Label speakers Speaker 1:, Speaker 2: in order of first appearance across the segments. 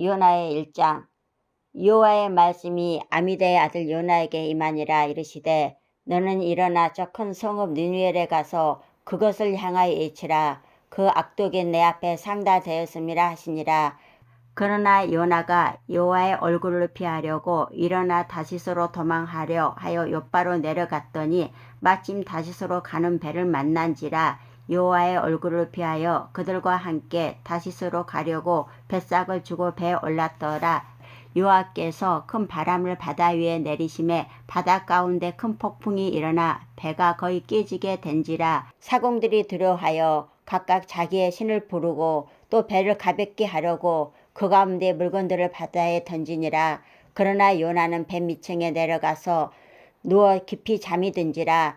Speaker 1: 요나의 일장 여호와의 말씀이 아미다의 아들 요나에게 임하니라 이르시되 너는 일어나 저 큰 성읍 니누엘에 가서 그것을 향하여 외치라. 그 악독이 내 앞에 상다되었음이라 하시니라. 그러나 요나가 여호와의 얼굴을 피하려고 일어나 다시스로 도망하려 하여 요바로 내려갔더니 마침 다시스로 가는 배를 만난지라 여호와의 얼굴을 피하여 그들과 함께 다시스로 가려고 뱃삭을 주고 배에 올랐더라. 여호와께서 큰 바람을 바다 위에 내리심에 바다 가운데 큰 폭풍이 일어나 배가 거의 깨지게 된지라. 사공들이 두려워하여 각각 자기의 신을 부르고 또 배를 가볍게 하려고 그 가운데 물건들을 바다에 던지니라. 그러나 요나는 배 밑층에 내려가서 누워 깊이 잠이 든지라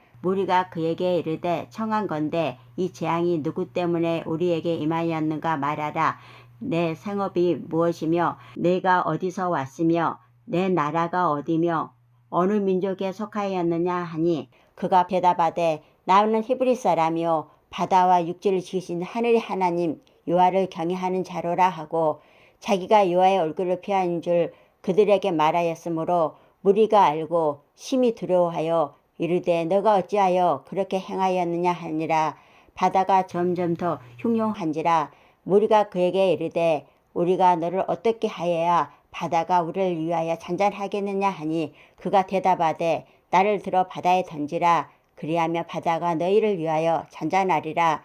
Speaker 1: 무리가 그에게 이르되 청한 건데 이 재앙이 누구 때문에 우리에게 임하였는가 말하라. 내 생업이 무엇이며 내가 어디서 왔으며 내 나라가 어디며 어느 민족에 속하였느냐 하니 그가 대답하되 나는 히브리 사람이요 바다와 육지를 지으신 하늘의 하나님 요하를 경외하는 자로라 하고 자기가 요하의 얼굴을 피하는 줄 그들에게 말하였으므로 무리가 알고 심히 두려워하여 이르되 너가 어찌하여 그렇게 행하였느냐 하니라. 바다가 점점 더 흉흉한지라 무리가 그에게 이르되 우리가 너를 어떻게 하여야 바다가 우리를 위하여 잔잔하겠느냐 하니 그가 대답하되 나를 들어 바다에 던지라. 그리하며 바다가 너희를 위하여 잔잔하리라.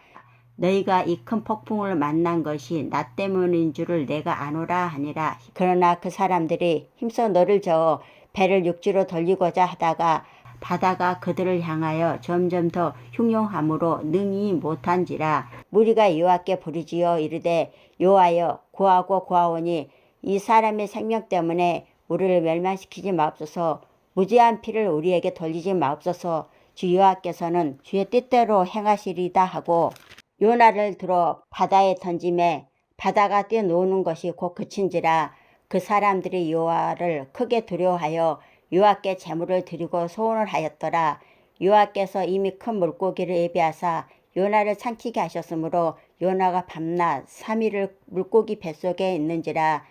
Speaker 1: 너희가 이 큰 폭풍을 만난 것이 나 때문인 줄을 내가 아노라 하니라. 그러나 그 사람들이 힘써 너를 저어 배를 육지로 돌리고자 하다가 바다가 그들을 향하여 점점 더 흉흉함으로 능히 못한지라 무리가 여호와께 부르지어 이르되 여호와여 구하고 구하오니 이 사람의 생명 때문에 우리를 멸망시키지 마옵소서. 무지한 피를 우리에게 돌리지 마옵소서. 주 여호와께서는 주의 뜻대로 행하시리다 하고 요나를 들어 바다에 던짐에 바다가 뛰어노는 것이 곧 그친지라 그 사람들이 여호와를 크게 두려워하여 여호와께 제물을 드리고 소원을 하였더라. 여호와께서 이미 큰 물고기를 예비하사 요나를 삼키게 하셨으므로 요나가 밤낮 3일을 물고기 뱃속에 있는지라.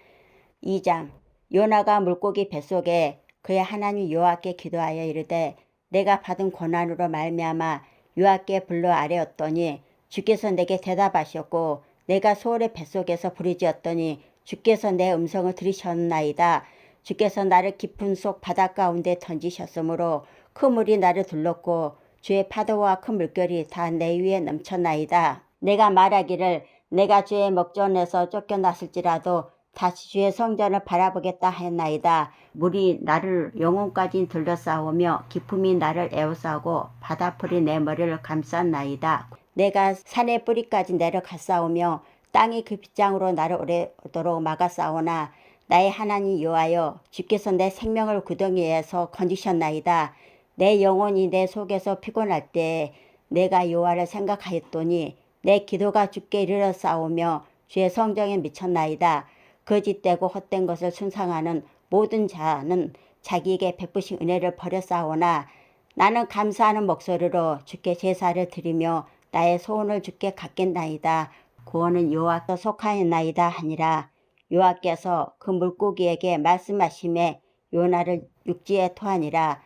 Speaker 1: 2장 요나가 물고기 뱃속에 그의 하나님 여호와께 기도하여 이르되 내가 받은 고난으로 말미암아 여호와께 불러 아뢰었더니 주께서 내게 대답하셨고 내가 소울의 뱃속에서 부르짖었더니 주께서 내 음성을 들으셨나이다. 주께서 나를 깊은 속 바다 가운데 던지셨으므로 큰 물이 나를 둘렀고 주의 파도와 큰 물결이 다 내 위에 넘쳤나이다. 내가 말하기를 내가 주의 목전에서 쫓겨났을지라도 다시 주의 성전을 바라보겠다 했나이다. 물이 나를 영혼까지 들러싸오며 기품이 나를 에워싸고 바다풀이 내 머리를 감쌌나이다. 내가 산의 뿌리까지 내려갔사오며 땅이 그 빗장으로 나를 오래도록 막았사오나 나의 하나님 여호와여 주께서 내 생명을 구덩이에서 건지셨나이다. 내 영혼이 내 속에서 피곤할 때 내가 여호와를 생각하였더니 내 기도가 주께 이르렀사오며 주의 성정에 미쳤나이다. 거짓되고 헛된 것을 순상하는 모든 자는 자기에게 베푸신 은혜를 버렸사오나 나는 감사하는 목소리로 주께 제사를 드리며 나의 소원을 주께 갖겠나이다. 구원은 여호와께 속하였나이다 하니라. 여호와께서 그 물고기에게 말씀하심에 요나를 육지에 토하니라.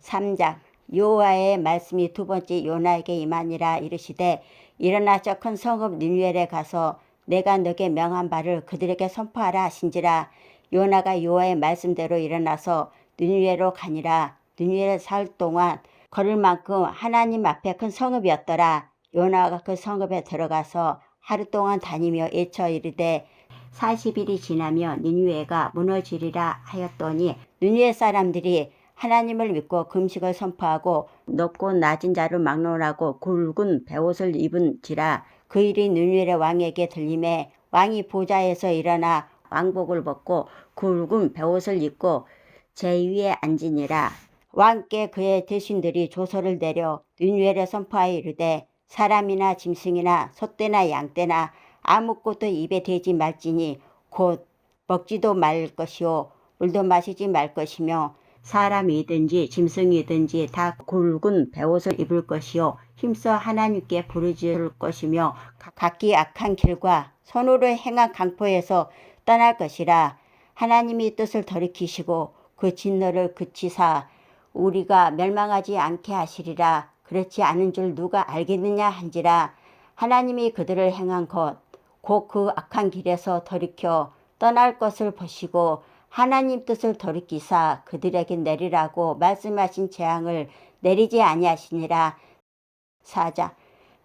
Speaker 1: 3장 여호와의 말씀이 두 번째 요나에게 임하니라 이르시되 일어나 저 큰 성읍 니누엘에 가서 내가 너게 명한 바를 그들에게 선포하라 하신지라. 요나가 여호와의 말씀대로 일어나서 니누엘로 가니라. 니누엘에 살 동안 걸을 만큼 하나님 앞에 큰 성읍이었더라. 요나가 그 성읍에 들어가서 하루 동안 다니며 외쳐 이르되 40일이 지나면 니누에가 무너지리라 하였더니 니누에 사람들이 하나님을 믿고 금식을 선포하고 높고 낮은 자를 막론하고 굵은 베옷을 입은지라 그 일이 느누엘의 왕에게 들림에 왕이 보좌에서 일어나 왕복을 벗고 굵은 베옷을 입고 제 위에 앉으니라. 왕께 그의 대신들이 조서를 내려 눈위엘에 선포하여 이르되 사람이나 짐승이나 소떼나 양떼나 아무것도 입에 대지 말지니 곧 먹지도 말 것이요 물도 마시지 말 것이며 사람이든지 짐승이든지 다 굵은 베옷을 입을 것이요 힘써 하나님께 부르짖을 것이며 각기 악한 길과 손으로 행한 강포에서 떠날 것이라. 하나님이 뜻을 돌이키시고 그 진노를 그치사 우리가 멸망하지 않게 하시리라. 그렇지 않은 줄 누가 알겠느냐 한지라. 하나님이 그들을 행한 것 곧 그 악한 길에서 돌이켜 떠날 것을 보시고 하나님 뜻을 돌이키사 그들에게 내리라고 말씀하신 재앙을 내리지 아니하시니라. 사자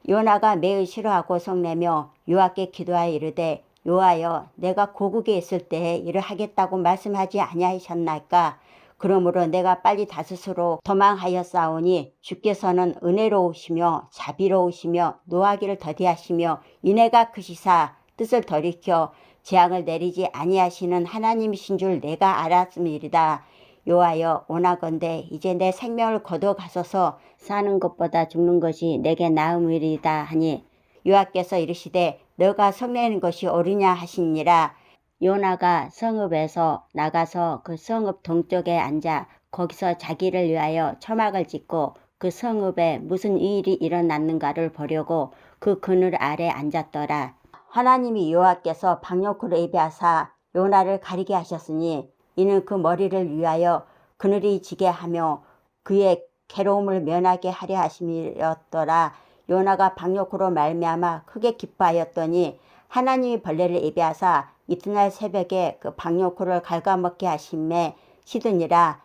Speaker 1: 요나가 매우 싫어하고 성내며 요하께 기도하여 이르되 요하여 내가 고국에 있을 때에 이를 하겠다고 말씀하지 아니하셨나이까 그러므로 내가 빨리 다스스로 도망하였사오니 주께서는 은혜로우시며 자비로우시며 노하기를 더디하시며 인애가 크시사 뜻을 돌이켜 재앙을 내리지 아니하시는 하나님이신 줄 내가 알았음이리다. 요하여 원하건대 이제 내 생명을 거둬 가소서 사는 것보다 죽는 것이 내게 나음이리다 하니 요하께서 이르시되 너가 성내는 것이 옳으냐 하시니라 요나가 성읍에서 나가서 그 성읍 동쪽에 앉아 거기서 자기를 위하여 처막을 짓고 그 성읍에 무슨 일이 일어났는가를 보려고 그 그늘 아래 앉았더라. 하나님이 요하께서 박력으로 예비하사 요나를 가리게 하셨으니 이는 그 머리를 위하여 그늘이 지게 하며 그의 괴로움을 면하게 하려 하심이었더라. 요나가 박력으로 말미암아 크게 기뻐하였더니 하나님이 벌레를 예비하사 이튿날 새벽에 그 박력호를 갉아먹게 하심에 시드니라.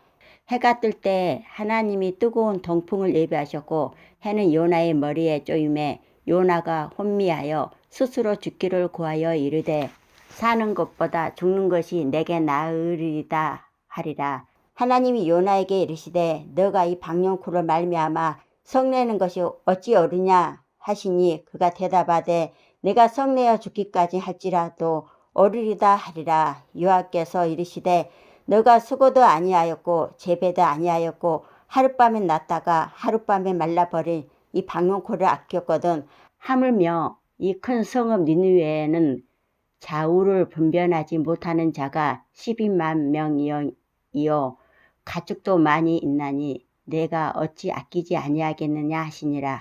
Speaker 1: 해가 뜰 때 하나님이 뜨거운 동풍을 예비하셨고 해는 요나의 머리에 쪼임에 요나가 혼미하여 스스로 죽기를 구하여 이르되 사는 것보다 죽는 것이 내게 나으리다 하리라. 하나님이 요나에게 이르시되 너가 이 박령코를 말미암아 성내는 것이 어찌 옳으냐 하시니 그가 대답하되 내가 성내어 죽기까지 할지라도 어리리다 하리라. 요하께서 이르시되 너가 수고도 아니하였고 재배도 아니하였고 하룻밤에 났다가 하룻밤에 말라버린 이 박용코를 아꼈거든. 하물며 이 큰 성읍 니느웨에는 좌우를 분별하지 못하는 자가 12만 명이요 가축도 많이 있나니 내가 어찌 아끼지 아니하겠느냐 하시니라